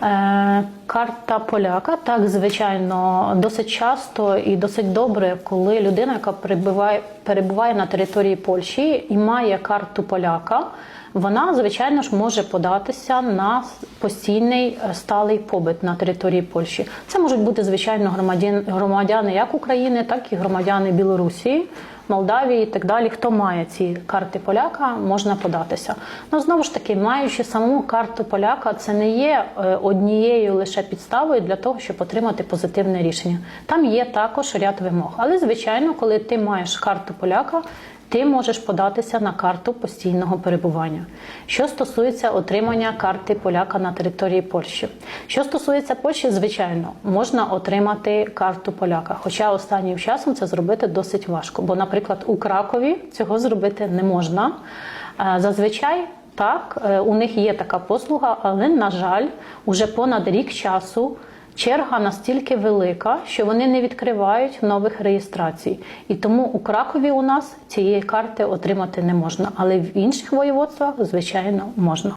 嗯 Карта поляка, так звичайно, досить часто і досить добре, коли людина, яка перебуває, перебуває на території Польщі і має карту поляка, вона, звичайно ж, може податися на постійний е, сталий побит на території Польщі. Це можуть бути, звичайно, громадян, громадяни як України, так і громадяни Білорусі. Молдавії і так далі, хто має ці карти поляка, можна податися. Ну знову ж таки, маючи саму карту поляка, це не є е, однією лише підставою для того, щоб отримати позитивне рішення. Там є також ряд вимог. Але звичайно, коли ти маєш карту поляка, ти можеш податися на карту постійного перебування. Що стосується отримання карти поляка на території Польщі, що стосується Польщі, звичайно, можна отримати карту поляка. Хоча останнім часом це зробити досить важко. Бо, наприклад, у Кракові цього зробити не можна. Е, Зазвичай так, е, у них є така послуга, але на жаль, уже понад рік часу. Черга настільки велика, що вони не відкривають нових реєстрацій, і тому у Кракові у нас цієї карти отримати не можна, але в інших воєводствах, звичайно, можна.